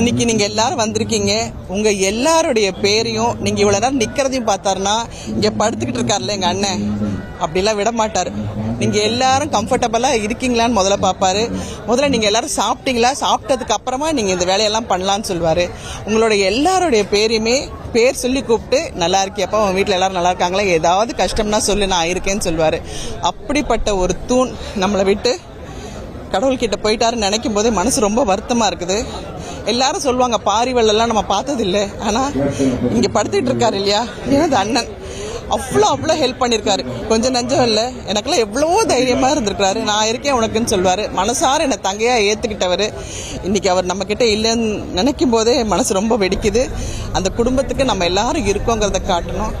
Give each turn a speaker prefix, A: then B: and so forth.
A: இன்னைக்கு நீங்க எல்லாரும் வந்திருக்கீங்க. உங்க எல்லாருடைய பேரையும் நீங்க இவ்வளவு நேரம் நிக்கிறதையும் பார்த்தாருன்னா இங்க படுத்துக்கிட்டு இருக்காருல்ல எங்க அண்ணன். அப்படிலாம் விட மாட்டார். நீங்க எல்லாரும் கம்ஃபர்டபுளா இருக்கீங்களான்னு முதல்ல பார்ப்பாரு. முதல்ல நீங்க எல்லாரும் சாப்பிட்டீங்களா? சாப்பிட்டதுக்கு அப்புறமா நீங்க இந்த வேலையெல்லாம் பண்ணலாம்னு சொல்லுவாரு உங்களுடைய எல்லாருடைய பேரையுமே பேர் சொல்லி கூப்பிட்டு நல்லா இருக்கியப்பா உன் வீட்டில் எல்லாரும் நல்லா இருக்காங்களா? ஏதாவது கஷ்டம்னா சொல்லு நான் இருக்கேன்னு சொல்லுவாரு அப்படிப்பட்ட ஒரு தூண் நம்மளை விட்டு கடவுள்கிட்ட போயிட்டாருன்னு நினைக்கும் போதே மனசு ரொம்ப வருத்தமா இருக்குது. எல்லாரும் சொல்லுவாங்க பாரிவெல்லாம் நம்ம பார்த்ததில்லை. ஆனால் இங்கே படுத்துட்டு இருக்காரு இல்லையா? எனது அண்ணன். அவ்வளோ அவ்வளோ ஹெல்ப் பண்ணியிருக்காரு. கொஞ்சம் நஞ்சம் இல்லை. எனக்கெல்லாம் எவ்வளவோ தைரியமாக இருந்திருக்கிறாரு. நான் இருக்கேன் உனக்குன்னு சொல்வார். மனசார என்னை தங்கையாக ஏற்றுக்கிட்டவர் இன்றைக்கி அவர் நம்மக்கிட்ட இல்லைன்னு நினைக்கும் போதே மனசு ரொம்ப வெடிக்குது. அந்த குடும்பத்துக்கு நம்ம எல்லாரும் இருக்கோங்கிறத காட்டணும்.